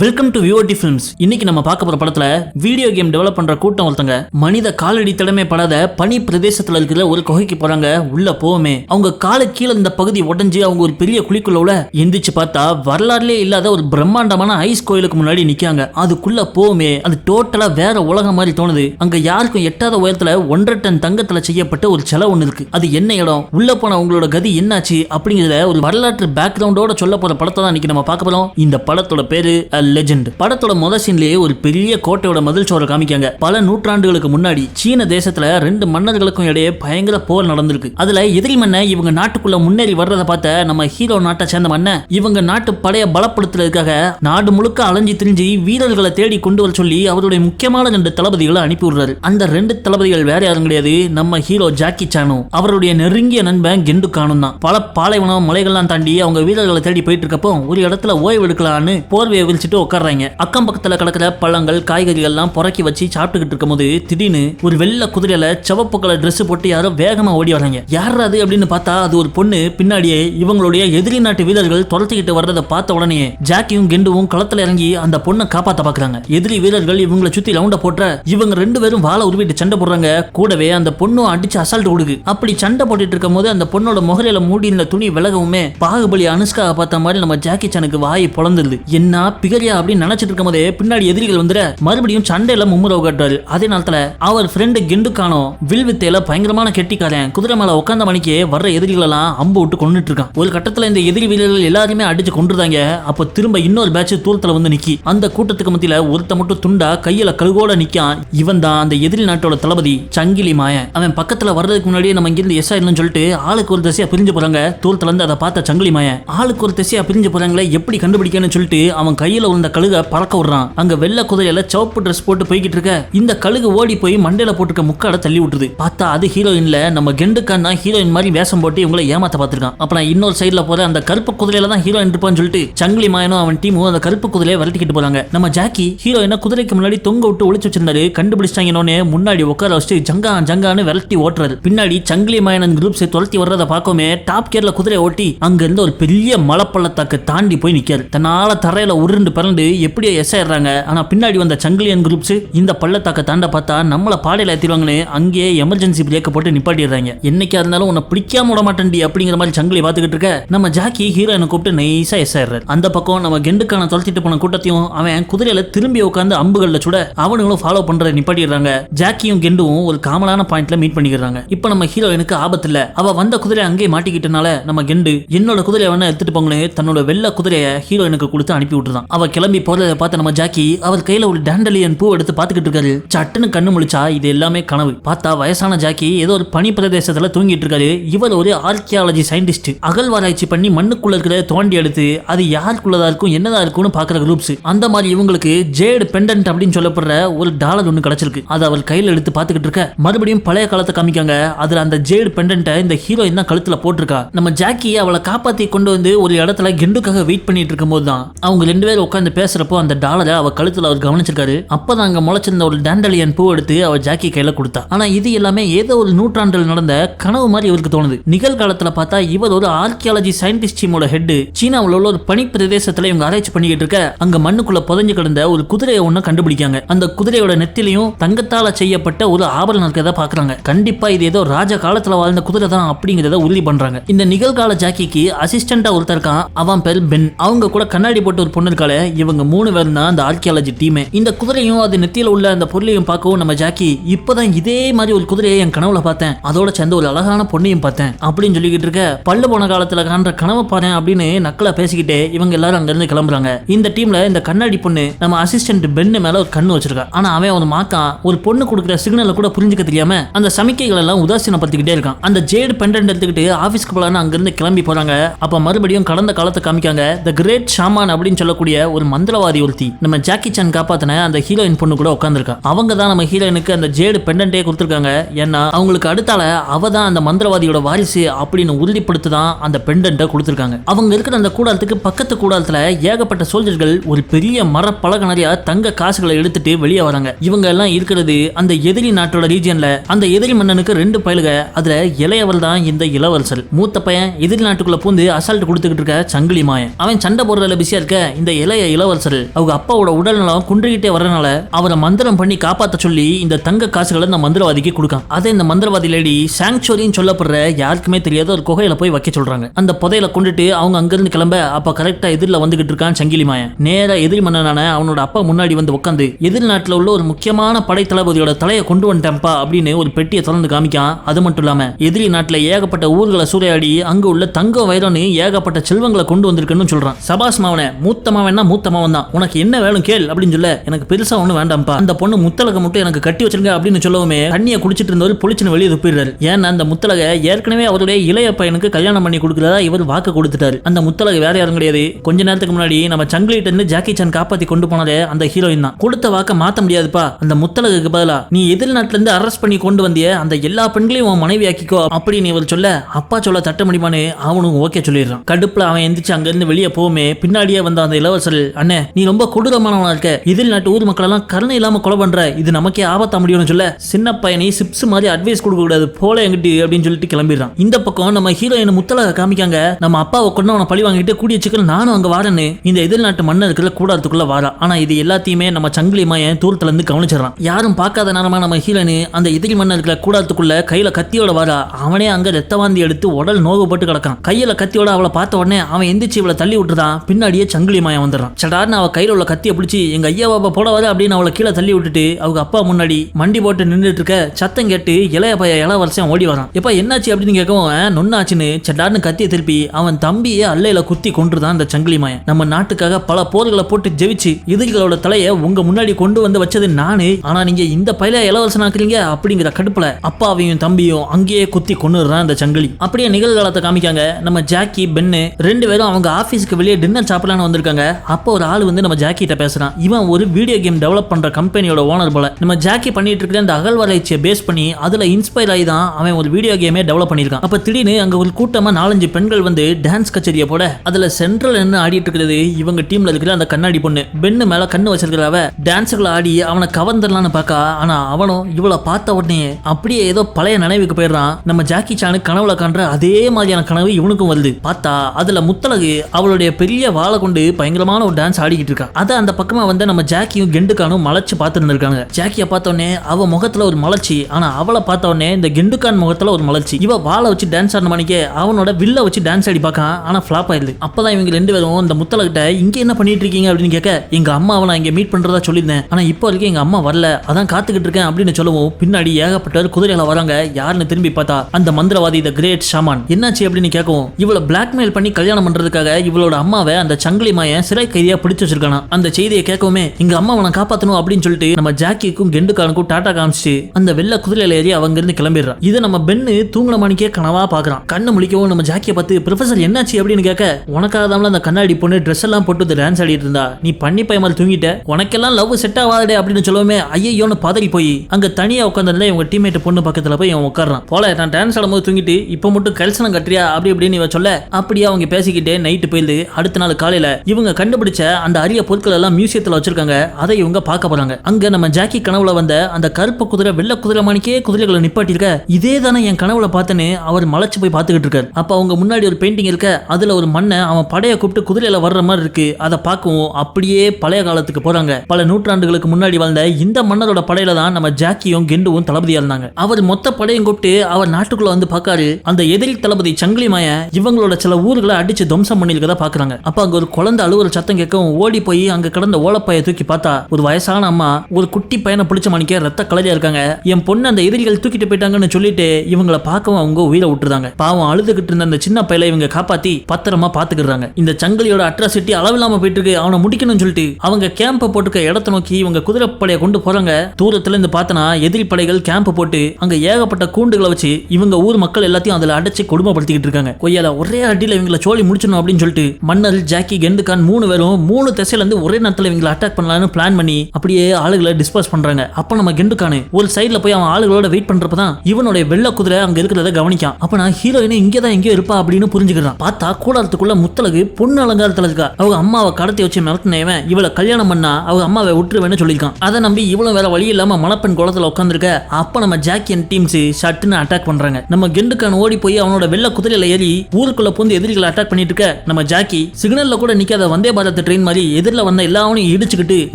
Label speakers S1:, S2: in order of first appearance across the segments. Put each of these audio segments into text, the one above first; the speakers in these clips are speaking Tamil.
S1: வெல்கம் டு விஓடி ஃபிலிம்ஸ் இன்னைக்கு நம்ம பார்க்க போற படத்துல வீடியோ கேம் டெவலப் பண்ற கூட்டம் ஒருத்தங்க. மனித காலடி திடமே படாத பனி பிரதேசத்துல இருக்கிற ஒரு குகைக்கு போறாங்க. உள்ள போவோமே. அவங்க காலு கீழே இந்த பகுதி உடஞ்சு அவங்க ஒரு பெரிய குழிக்குள்ள உள்ள எந்திரிச்சு பார்த்தா வரலாறுலே இல்லாத ஒரு பிரம்மாண்டமான ஐஸ் கோயிலுக்கு முன்னாடி நிக்காங்க அதுக்குள்ள போவோமே. அது டோட்டலா வேற உலகம் மாதிரி தோணுது. அங்க யாருக்கும் எட்டாத உயரத்துல ஒன்றரை டன் தங்கத்துல செய்யப்பட்ட ஒரு செலவு ஒண்ணு இருக்கு. அது என்ன இடம்? உள்ள போன உங்களோட கதி என்னாச்சு? அப்படிங்கறத ஒரு வரலாற்று பேக்ரவுண்டோட சொல்ல போற படத்தை தான் இன்னைக்கு நம்ம பார்க்க போறோம். இந்த படத்தோட பேரு லெஜெண்ட் படத்தோட முதல் சீன்லயே ஒரு பெரிய கோட்டையோட மதில் சோரை காமிக்காங்க பல நூற்றாண்டுகளுக்கு முன்னாடி சீன தேசத்துல ரெண்டு மன்னர்களுக்கும் இடையே பயங்கர போர் நடந்திருக்கு. அதுல எதிரி மன்ன இவங்க நாட்டுக்குள்ள முன்னேறி வர்றதை பார்த்த நம்ம ஹீரோ நாட்டை சேர்ந்த மன்ன இவங்க நாட்டு படைய பலப்படுத்துறதுக்காக நாடு முழுக்க அலைஞ்சி திரிஞ்சு வீரர்களை தேடி கொண்டு வர சொல்லி அவருடைய முக்கியமான ரெண்டு தளபதிகளை அனுப்பி விடுறாரு. அந்த ரெண்டு தளபதிகள் வேற யாரும் கிடையாது நம்ம ஹீரோ ஜாக்கி சானு. அவருடைய நெருங்கிய நண்பன் கெண்டு காணும் தான். பல பாலைவனம் மலைகள்லாம் தாண்டி அவங்க வீரர்களை தேடி போயிட்டு இருக்கப்போ ஒரு இடத்துல ஓய்வு எடுக்கலான்னு போர்வையை விரிச்சிட்டு உட்கார்றாங்க. அக்கம் பக்கத்துல கிடக்கிற பழங்கள் காய்கறிகள் எல்லாம் புறக்கி வச்சு சாப்பிட்டுக்கிட்டு இருக்கும்போது திடீர்னு ஒரு வெள்ள குதிரையில சிவப்பு கலர் ட்ரெஸ் போட்டு யாரோ வேகமா ஓடி வராங்க. யார் அது அப்படின்னு பார்த்தா அது ஒரு பொண்ணு. பின்னாடியே இவங்களுடைய எதிரி நாட்டு வீரர்கள் துரத்திக்கிட்டு வர்றதை பார்த்த உடனே ஜாக்கியும் கெண்டுவும் களத்துல இறங்கி அந்த பொண்ணை காப்பாத்த பாக்குறாங்க எதிரி வீரர்கள் இவங்களை சுத்தி ரவுண்ட போட்ட இவங்க ரெண்டு பேரும் வாழை உருவிட்டு சண்டை போடுறாங்க. கூடவே அந்த பொண்ணும் அடிச்சு அசால்ட் கொடுக்கு அப்படி சண்டை போட்டுட்டு இருக்கும் போது அந்த பொண்ணோட முகரையில மூடி இருந்த துணி விலகவுமே பாகுபலி அனுஷ்கா பார்த்த மாதிரி நம்ம ஜாக்கி சானுக்கு வாய் பொழந்துருது. என்ன சிகரியா அப்படின்னு நினைச்சிட்டு இருக்கும் போதே பின்னாடி எதிரிகள் வந்துட மறுபடியும் சண்டையில மும்முரவு காட்டுறாரு. அதே நேரத்துல அவர் ஃப்ரெண்டு கிண்டுக்கானோ வில் வித்தையில பயங்கரமான கெட்டிக்காரன் குதிரை மேல உட்காந்த மணிக்கு வர்ற எதிரிகள் எல்லாம் அம்பு விட்டு கொண்டுட்டு இருக்கான். ஒரு கட்டத்துல இந்த எதிரி வீரர்கள் எல்லாருமே அடிச்சு கொண்டுருந்தாங்க அப்ப திரும்ப இன்னொரு பேட்ச் தூரத்துல வந்து நிக்கி. அந்த கூட்டத்துக்கு மத்தியில ஒருத்த மட்டும் துண்டா கையில கழுகோட நிக்கான். இவன் தான் அந்த எதிரி நாட்டோட தளபதி சங்கிலி மாயன். அவன் பக்கத்துல வர்றதுக்கு முன்னாடியே நம்ம இங்கிருந்து எஸ் ஆயிடணும்னு சொல்லிட்டு ஆளுக்கு ஒரு திசையா பிரிஞ்சு போறாங்க. தூரத்துல இருந்து அதை பார்த்த சங்கிலி மாயன். ஆளுக்கு ஒரு திசையா பிரிஞ்சு போறாங்களே எப்படி கண்டுபிடிக்கணும்னு சொல்லிட்டு அவன் கையில உள்ள கழுக பறக்க விடுறான். அங்க வெள்ள குதிரையில சிவப்பு ட்ரெஸ் போட்டு போய்கிட்டு இருக்க. இந்த கழுகு ஓடி போய் மண்டையில போட்டுக்க முக்காட தள்ளி விட்டுருது. பார்த்தா அது ஹீரோயின்ல நம்ம கெண்டுக்கான் தான் ஹீரோயின் மாதிரி வேஷம் போட்டு இவங்களை ஏமாத்த பார்த்திருக்கான். அப்புறம் இன்னொரு சைடுல போற அந்த கருப்பு குதிரையில தான் ஹீரோயின் இருப்பான்னு சொல்லிட்டு சங்கிலி மாயனும் அவன் டீமும் அந்த கருப்பு குதிரையை விரட்டிக்கிட்டு போறாங்க. நம்ம ஜாக்கி ஹீரோயினை குதிரைக்கு முன்னாடி தொங்க விட்டு ஒளிச்சு வச்சிருந்தாரு. கண்டுபிடிச்சாங்கன்னு முன்னாடி உட்கார வச்சு ஜங்கா ஜங்கான்னு விரட்டி ஓட்டுறாரு. பின்னாடி சங்கிலி மாயனன் குரூப்ஸ் துரத்தி வர்றதை பார்க்கவே டாப் கேர்ல குதிரை ஓட்டி அங்க இருந்து ஒரு பெரிய மலைப்பள்ளத்தாக்கு தாண்டி போய் நிக்காரு தன்னால தரையில உருண்டு பிறண்டு எப்படியோ எஸ் ஆயிடுறாங்க ஆனா பின்னாடி வந்த சங்கிலியன் குரூப்ஸ் இந்த பள்ளத்தாக்க தாண்ட பார்த்தா நம்மள பாடையில் ஏற்றிடுவாங்கன்னு அங்கேயே எமர்ஜென்சி பிரேக்க போட்டு நிப்பாட்டிடுறாங்க. என்னைக்கா இருந்தாலும் உன்னை பிடிக்காம விட மாட்டேன்டி அப்படிங்கிற மாதிரி சங்கிலி பார்த்துக்கிட்டு இருக்க நம்ம ஜாக்கி ஹீரோயினை கூப்பிட்டு நைஸா எஸ் ஆயிடுறாரு அந்த பக்கம் நம்ம கெண்டுக்கான தொலைச்சிட்டு போன கூட்டத்தையும் அவன் குதிரையில திரும்பி உட்காந்து அம்புகள்ல சுட அவனுங்களும் ஃபாலோ பண்றதை நிப்பாட்டிடுறாங்க. ஜாக்கியும் கெண்டுவும் ஒரு காமனான பாயிண்ட்ல மீட் பண்ணிக்கிறாங்க. இப்போ நம்ம ஹீரோயினுக்கு ஆபத்து இல்ல. அவ வந்த குதிரை அங்கேயே மாட்டிக்கிட்டனால நம்ம கெண்டு என்னோட குதிரையை வேணா எடுத்துட்டு போங்களே தன்னோட வெள்ள குதிரையை ஹீரோயினுக்கு கொடுத்து அனுப்பி விட்டுறான் அவ கிளம்பி போறதை பார்த்த நம்ம ஜாக்கி அவர் கையில ஒரு டேண்டலியன் பூ எடுத்து பார்த்துக்கிட்டு இருக்காரு. சட்டுன்னு கண்ணு முழிச்சா இது எல்லாமே கனவு. பார்த்தா வயசான ஜாக்கி ஏதோ ஒரு பனி பிரதேசத்துல தூங்கிட்டு இருக்காரு. இவர் ஒரு ஆர்கியாலஜி சயின்டிஸ்ட் அகழ்வாராய்ச்சி பண்ணி மண்ணுக்குள்ள இருக்கிற தோண்டி எடுத்து அது யாருக்குள்ளதா இருக்கும் என்னதா இருக்கும்னு பாக்குற குரூப்ஸ் அந்த மாதிரி இவங்களுக்கு ஜேடு பெண்டன்ட் அப்படின்னு சொல்லப்படுற ஒரு டாலர் ஒன்று கிடைச்சிருக்கு. அதை அவர் கையில எடுத்து பார்த்துக்கிட்டு இருக்க மறுபடியும் பழைய காலத்தை காமிக்காங்க. அதுல அந்த ஜேடு பெண்டன்ட்டை இந்த ஹீரோயின் தான் கழுத்துல போட்டிருக்கா. நம்ம ஜாக்கி அவளை காப்பாத்தி கொண்டு வந்து ஒரு இடத்துல கெண்டுக்காக வெயிட் பண்ணிட்டு இருக்கும்போது தான் அவங்க ரெண்டு பேரும் உட்காந்து பேசுறப்போ அந்த டாலரை அவ கழுத்துல அவர் கவனிச்சிருக்காரு. அப்பதான் அங்க முளைச்சிருந்த ஒரு டேண்டலியன் பூ எடுத்து அவ ஜாக்கி கையில கொடுத்தா. ஆனா இது எல்லாமே ஏதோ ஒரு நூற்றாண்டில் நடந்த கனவு மாதிரி இவருக்கு தோணுது. நிகழ்காலத்துல பார்த்தா இவர் ஒரு ஆர்கியாலஜி சயின்டிஸ்ட் டீமோட ஹெட் சீனாவில் உள்ள ஒரு பனி பிரதேசத்துல இவங்க ஆராய்ச்சி பண்ணிக்கிட்டு இருக்க அங்க மண்ணுக்குள்ள புதஞ்சு கிடந்த ஒரு குதிரையை ஒண்ணு கண்டுபிடிக்காங்க. அந்த குதிரையோட நெத்திலையும் தங்கத்தால செய்யப்பட்ட ஒரு ஆபரணம் இருக்கிறத பாக்குறாங்க கண்டிப்பா இது ஏதோ ராஜ காலத்துல வாழ்ந்த குதிரை தான் அப்படிங்கறத உறுதி பண்றாங்க. இந்த நிகழ்கால ஜாக்கிக்கு அசிஸ்டண்டா ஒருத்தர் இருக்கான். அவன் பேர் பென். அவங்க கூட கண்ணாடி போட்டு ஒரு பொண்ணு இருக்காளே இவங்க மூணு பேர் தான் அந்த ஆர்கியாலஜி டீமே இந்த குதிரையும் அது நெத்தியில உள்ள அந்த பொருளையும் பார்க்கவும் நம்ம ஜாக்கி இப்பதான் இதே மாதிரி ஒரு குதிரையை என் கனவுல பார்த்தேன். அதோட சேர்ந்து ஒரு அழகான பொண்ணையும் பார்த்தேன். அப்படின்னு சொல்லிக்கிட்டு இருக்க பல்லு போன காலத்துல காண்ற கனவை பாரு அப்படின்னு நக்கலா பேசிக்கிட்டே இவங்க எல்லாரும் அங்க இருந்து கிளம்புறாங்க. இந்த டீம்ல இந்த கண்ணாடி பொண்ணு நம்ம அசிஸ்டன்ட் பென்னு மேல ஒரு கண்ணு வச்சிருக்கா. ஆனா அவன் ஒரு மாக்கான் ஒரு பொண்ணு கொடுக்குற சிக்னலை கூட புரிஞ்சுக்க தெரியாம அந்த சமிக்கைகள் எல்லாம் உதாசீனப்படுத்திக்கிட்டே இருக்கான். அந்த ஜேடு பெண்டன்ட் எடுத்துக்கிட்டு ஆபீஸ்க்கு போலான்னு அங்கிருந்து கிளம்பி போறாங்க. அப்ப மறுபடியும் கடந்த காலத்தை காமிக்காங்க த கிரேட் ஷாமான் அப்படின்னு சொல்லக்கூடிய ஒரு மந்திரவாதி ஒருத்தி. நம்ம ஜாக்கி சான் காப்பாத்தின அந்த ஹீரோயின் பொண்ணு கூட உட்காந்துருக்கா அவங்க தான் நம்ம ஹீரோயினுக்கு அந்த ஜேடு பெண்டன்ட்டே கொடுத்துருக்காங்க. ஏன்னா அவங்களுக்கு அடுத்தால அவ தான் அந்த மந்திரவாதியோட வாரிசு அப்படின்னு உறுதிப்படுத்தி தான் அந்த பெண்டன்ட்டை கொடுத்துருக்காங்க. அவங்க இருக்கிற அந்த கூடாரத்துக்கு பக்கத்து கூடாரத்துல ஏகப்பட்ட சோல்ஜர்கள் ஒரு பெரிய மர நிறைய தங்க காசுகளை எடுத்துட்டு வெளியே வராங்க. இவங்க எல்லாம் இருக்கிறது அந்த எதிரி நாட்டோட ரீஜியன்ல அந்த எதிரி மன்னனுக்கு ரெண்டு பயலுக அதுல இளையவர் தான் இந்த இளவரசர். மூத்த பையன் எதிரி நாட்டுக்குள்ள பூந்து அசால்ட் கொடுத்துக்கிட்டு இருக்க சங்கிலி மாயன். அவன் சண்டை போடுறதுல பிஸியா இருக்க இந்த இளைய இளவரசர். அவங்க அப்பாவோட உடல்நலம் குன்றிக்கிட்டே வரனால அவரை மந்திரம் பண்ணி காப்பாற்ற சொல்லி இந்த தங்க காசுகளை இந்த மந்திரவாதிக்கு கொடுக்கான். அதை இந்த மந்திரவாதி லேடி சாங்சுவரின்னு சொல்லப்படுற யாருக்குமே தெரியாத ஒரு குகையில போய் வைக்க சொல்றாங்க. அந்த புதையில கொண்டுட்டு அவங்க அங்கிருந்து கிளம்ப அப்ப கரெக்டா எதிரில் வந்துகிட்டு இருக்கான் சங்கிலி மாயன். நேரா எதிரி மன்னனான அவனோட அப்பா முன்னாடி வந்து உட்காந்து எதிர்நாட்டுல உள்ள ஒரு முக்கியமான படை தளபதியோட தலையை கொண்டு வந்துட்டேன்ப்பா அப்படின்னு ஒரு பெட்டியை திறந்து காமிக்கான். அது மட்டும் இல்லாம எதிரி நாட்டுல ஏகப்பட்ட ஊர்களை சூறையாடி அங்க உள்ள தங்க வைரம்னு ஏகப்பட்ட செல்வங்களை கொண்டு வந்திருக்குன்னு சொல்றான். சபாஸ் மாவனை மூத்த மாவன் மூத்த மாவன் தான். உனக்கு என்ன வேணும் கேள் அப்படின்னு சொல்ல எனக்கு பெருசா ஒண்ணு வேண்டாம்ப்பா. அந்த பொண்ணு முத்தலகை மட்டும் எனக்கு கட்டி வச்சிருங்க அப்படின்னு சொல்லவுமே தண்ணியை குடிச்சிட்டு இருந்தவர் புளிச்சின்னு வெளியே துப்பிடுறாரு. ஏன்னா அந்த முத்தலகை ஏற்கனவே அவருடைய இளைய பையனுக்கு கல்யாணம் பண்ணி கொடுக்கிறதா இவர் வாக்கு கொடுத்துட்டாரு. அந்த முத்தலக வேற யாரும் கிடையாது. கொஞ்ச நேரத்துக்கு முன்னாடி நம்ம சங்கிலிட்ட இருந்து ஜாக்கி சான் காப்பாத்தி கொண்டு போனதே அந்த ஹீரோயின் தான். கொடுத்த வாக்க மாத்த முடியாதுப்பா. அந்த முத்தலகுக்கு பதிலா நீ எதிர் நாட்டுல இருந்து அரெஸ்ட் பண்ணி கொண்டு வந்திய அந்த எல்லா பெண்களையும் உன் மனைவி ஆக்கிக்கோ அப்படின்னு இவர் சொல்ல அப்பா சொல்ல தட்ட முடியுமான்னு அவனும் ஓகே சொல்லிடுறான். கடுப்புல அவன் எந்திரிச்சு அங்க இருந்து வெளியே போகுமே பின்னாடியே வந்த அந்த இளவரசர் அண்ணே நீ ரொம்ப கொடூரமானவனா இருக்க. இதில் நாட்டு ஊர் மக்கள் எல்லாம் கருணை இல்லாம கொலை பண்ற. இது நமக்கே ஆபத்தா முடியும்னு சொல்ல சின்ன பையனை சிப்ஸ் மாதிரி அட்வைஸ் கொடுக்க கூடாது போல எங்கிட்டு அப்படின்னு சொல்லிட்டு கிளம்பிடுறான். இந்த பக்கம் நம்ம ஹீரோயின் முத்தலக காமிக்காங்க. நம்ம அப்பாவை கொண்டு அவனை பழி வாங்கிட்டு கூடிய சிக்கல் நானும் அங்க வாரேன்னு இந்த எதிர்நாட்டு மன்னர் இருக்கிற கூடாரத்துக்குள்ள வாரா. ஆனா இது எல்லாத்தையுமே நம்ம சங்கிலி மாயன் தூரத்துல இருந்து கவனிச்சிடறான். யாரும் பார்க்காத நேரமா நம்ம ஹீரோயின் அந்த எதிரி மன்னர் இருக்கிற கூடாரத்துக்குள்ள கையில கத்தியோட வாரா. அவனே அங்க ரத்தவாந்தி எடுத்து உடல் நோவுபட்டு கிடக்கான் கையில கத்தியோட அவளை பார்த்த உடனே அவன் எந்திரிச்சு இவளை தள்ளி விட்டுதான் பின்னாடியே சங்கிலி மாயன் வந்துடுறான். சடார்னு அவ கையில் உள்ள கத்தியை பிடிச்சி எங்க ஐயா பாப்பா போடாத அப்படின்னு அவளை கீழே தள்ளி விட்டுட்டு அவங்க அப்பா முன்னாடி மண்டி போட்டு நின்றுட்டு இருக்க சத்தம் கேட்டு இளைய பைய இள வருஷம் ஓடி வரான். எப்ப என்னாச்சு? அப்படின்னு கேட்கவும் நொன்னாச்சுன்னு. சடார்னு கத்தியை திருப்பி அவன் தம்பியை அல்லையில குத்தி கொன்றுதான் அந்த சங்கிலி மாயன். நம்ம நாட்டுக்காக பல போர்களை போட்டு ஜெயிச்சு எதிரிகளோட தலையை உங்க முன்னாடி கொண்டு வந்து வச்சது நானு. ஆனா நீங்க இந்த பையில இளவரசனாக்குறீங்க அப்படிங்கிற கடுப்புல அப்பாவையும் தம்பியும் அங்கேயே குத்தி கொண்டுறான் அந்த சங்கிலி. அப்படியே நிகழ்காலத்தை காமிக்காங்க. நம்ம ஜாக்கி பென்னு ரெண்டு பேரும் அவங்க ஆபீஸ்க்கு வெளியே டின்னர் சாப்பிடலான்னு வந்திருக்காங்க. அப்போ ஒரு ஆள் வந்து நம்ம ஜாக்கிட்ட பேசுறான். இவன் ஒரு வீடியோ கேம் டெவலப் பண்ற கம்பெனியோட ஓனர் போல. நம்ம ஜாக்கி பண்ணிட்டு இருக்கிற அந்த அகழ்வாராய்ச்சியை பேஸ் பண்ணி அதுல இன்ஸ்பயர் ஆகி தான் அவன் ஒரு வீடியோ கேமே டெவலப் பண்ணியிருக்கான். அப்ப திடீர்னு அங்க ஒரு கூட்டமா நாலஞ்சு பெண்கள் வந்து டான்ஸ் கச்சேரியை போட அதுல சென்ட்ரல் என்ன ஆடிட்டு இருக்கிறது இவங்க டீம்ல இருக்கிற அந்த கண்ணாடி பொண்ணு. பெண்ணு மேல கண்ணு வச்சிருக்கிறவ டான்ஸுகளை ஆடி அவனை கவர்ந்துடலான்னு பார்க்கா ஆனா அவனும் இவளை பார்த்த உடனே அப்படியே ஏதோ பழைய நினைவுக்கு போயிடுறான். நம்ம ஜாக்கி சானு கனவுல காண்ற அதே மாதிரியான கனவு இவனுக்கும் வருது. பார்த்தா அதுல முத்தலகு அவளுடைய பெரிய வாளை கொண்டு பயங்கரமான ஒரு டான்ஸ் ஆடிக்கிட்டு இருக்கா அதை அந்த பக்கமா வந்து நம்ம ஜாக்கியும் கெண்டுக்கானும் மலைச்சு பார்த்துருந்துருக்காங்க ஜாக்கியை பார்த்தோன்னே அவ முகத்துல ஒரு மலர்ச்சி ஆனா அவளை பார்த்த உடனே இந்த கெண்டுக்கான் முகத்துல ஒரு மலர்ச்சி. இவ வாளை வச்சு டான்ஸ் ஆடின மணிக்கே அவனோட வில்ல வச்சு டான்ஸ் ஆடி பார்க்கான் ஆனா ஃபிளாப் ஆயிடுது. அப்பதான் இவங்க ரெண்டு பேரும் இந்த முத்தலகிட்ட இங்க என்ன பண்ணிட்டு இருக்கீங்க? அப்படின்னு கேட்க எங்க அம்மாவை நான் இங்க மீட் பண்றதா சொல்லியிருந்தேன். ஆனா இப்போ வரைக்கும் எங்க அம்மா வரல. அதான் காத்துக்கிட்டு இருக்கேன் அப்படின்னு சொல்லவும். பின்னாடி ஏகப்பட்டவர் குதிரையில வராங்க. யாருன்னு திரும்பி பார்த்தா அந்த மந்திரவாதி த கிரேட் ஷாமான் என்னாச்சு அப்படின்னு கேட்கவும் இவளை பிளாக்மெயில் பண்ணி கல்யாணம் பண்றதுக்காக இவளோட அம்மாவை அந்த சங்கிலி மாயன் சிறை கைதியா பிடிச்சு வச்சிருக்கானா? அந்த செய்தியை கேட்கவுமே எங்க அம்மா அவனை காப்பாத்தணும் அப்படின்னு சொல்லிட்டு நம்ம ஜாக்கிக்கும் கெண்டுக்கானுக்கும் டாட்டா காமிச்சு அந்த வெள்ள குதிரையில ஏறி அவங்க இருந்து கிளம்பிடுறான். இதை நம்ம பெண்ணு தூங்கின மணிக்கே கனவா பாக்குறான். கண்ணு முழிக்கவும் நம்ம ஜாக்கியை பார்த்து ப்ரொஃபசர் என்னாச்சு? அப்படின்னு கேட்க உனக்காக தான் அந்த கண்ணாடி பொண்ணு ட்ரெஸ் எல்லாம் போட்டு டான்ஸ் ஆடிட்டு இருந்தா. நீ பண்ணி பயமால் தூங்கிட்ட. உனக்கெல்லாம் லவ் செட் ஆகாதே அப்படின்னு சொல்லவுமே ஐயோன்னு பதறி போய். அங்க தனியா உட்காந்துருந்தா இவங்க டீம்மேட் பொண்ணு பக்கத்துல போய் இவன் உட்கார்றான். போல நான் டான்ஸ் ஆடும்போது தூங்கிட்டு இப்போ மட்டும் கல்சனம் கட்டுறியா? அப்படி இப்படின்னு இவன் சொல்ல அப்படியே அவங்க பேசிக்கிட்டே நைட்டு போயிருந்து அடுத்த நாள் காலையில இவங்க கண்டுபிடிச்ச அந்த அரிய பொருட்கள் எல்லாம் மியூசியத்துல வச்சிருக்காங்க. அதை இவங்க பார்க்க போறாங்க. அங்க நம்ம ஜாக்கி கனவுல வந்த அந்த கருப்பு குதிரை வெள்ள குதிரை மணிக்கே குதிரைகளை நிப்பாட்டியிருக்க. இதே தானே என் கனவுல பார்த்தேன்னு அவர் மலைச்சு போய் பார்த்துக்கிட்டு இருக்காரு. அப்ப அவங்க முன்னாடி ஒரு பெயிண்டிங் இருக்க. அதுல ஒரு மண்ணை அவன் படையை கூப்பிட்டு குதிரையில வர்ற மாதிரி இருக்கு. அதை பார்க்கவும் அப்படியே பழைய காலத்துக்கு போறாங்க. பல நூற்றாண்டுகளுக்கு முன்னாடி வாழ்ந்த இந்த மன்னரோட படையில தான் நம்ம ஜாக்கியும் கெண்டுவும் தளபதியா இருந்தாங்க. அவர் மொத்த படையும் கூப்பிட்டு அவர் நாட்டுக்குள்ள வந்து பார்க்காரு. அந்த எதிரி தளபதி சங்கிலி மாய இவங்களோட சில ஊர்களை அடிச்சு துவம்சம் பண்ணிருக்கதா பாக்குறாங்க அப்ப அங்க ஒரு குழந்தை அழுவுற சத்தம் கேட்கவும் ஓடி போய் அங்க கிடந்த ஓலப்பைய தூக்கி பார்த்தா ஒரு வயசான அம்மா ஒரு குட்டி பையனை பிடிச்ச மணிக்கே ரத்த கலரியா இருக்காங்க. என் பொண்ணு அந்த எதிரிகள் தூக்கிட்டு போயிட்டாங்கன்னு சொல்லிட்டு இவங்கள பார்க்கவும் அவங்க உயிரை விட்டுறாங்க பாவம் அழுதுகிட்டு இருந்த அந்த சின்ன பையில இவங்க காப்பாத்தி பத்திரமா பாத்துக்கிறாங்க இந்த சங்கிலியோட அட்ராசிட்டி அளவில்லாம போயிட்டு இருக்கு அவனை முடிக்கணும்னு சொல்லிட்டு அவங்க கேம்ப போட்டுக்க இடத்த நோக்கி இவங்க குதிரைப்படையை கொண்டு போறாங்க. தூரத்துல இருந்து பார்த்தனா எதிரி படைகள் கேம்ப் போட்டு அங்க ஏகப்பட்ட கூண்டுகளை வச்சு இவங்க ஊர் மக்கள் எல்லாத்தையும் அதுல அடைச்சு கொடுமைப்படுத்திக்கிட்டு இருக்காங்க. கொய்யால ஒரே அடியில இவங்கள சோழி முடிச்சிடணும் அப்படின்னு சொல்லிட்டு மன்னர் ஜாக்கி கெண்டுகான் மூணு பேரும் மூணு திசையிலேருந்து ஒரே நேரத்தில் இவங்களை அட்டாக் பண்ணலாம்னு பிளான் பண்ணி அப்படியே ஆளுகளை டிஸ்பர்ஸ் பண்றாங்க. அப்ப நம்ம கெண்டுகானு ஒரு சைடில் போய் அவன் ஆளுகளோட வெயிட் பண்ணுறப்ப தான் இவனுடைய வெள்ள குதிரை அங்கே இருக்கிறத கவனிக்கான். அப்போ நான் ஹீரோயின் இங்கே தான் எங்கேயோ இருப்பா அப்படின்னு புரிஞ்சுக்கிறான். பார்த்தா கூடாரத்துக்குள்ள முத்தலகு பொண்ணு அலங்காரத்தில் இருக்கா. அவங்க அம்மாவை கடத்தி வச்சு மிரட்டினவன் இவளை கல்யாணம் பண்ணா அவங்க அம்மாவை விட்டுருவேன்னு சொல்லியிருக்கான். அதை நம்பி இவ்வளவு வேற வழி இல்லாமல் மணப்பெண் குளத்துல உட்காந்துருக்க அப்ப நம்ம ஜாக்கி அண்ட் டீம்ஸ் ஷட்டுன்னு அட்டாக் பண்றாங்க. நம்ம கெண்டுக்கான் ஓடி போய் அவனோட வெள்ள குதிரையில் ஏறி ஊருக்குள்ள பூந்து எதிரிகளை அட்டாக் பண்ணிட்டு இருக்க. நம்ம ஜாக்கி சிக்னலில் கூட நிக்காத வந்தே பாரத் ட்ரெயின் மாதிரி எதிரில் வந்த எல்லாவனையும் இடிச்சுக்கிட்டு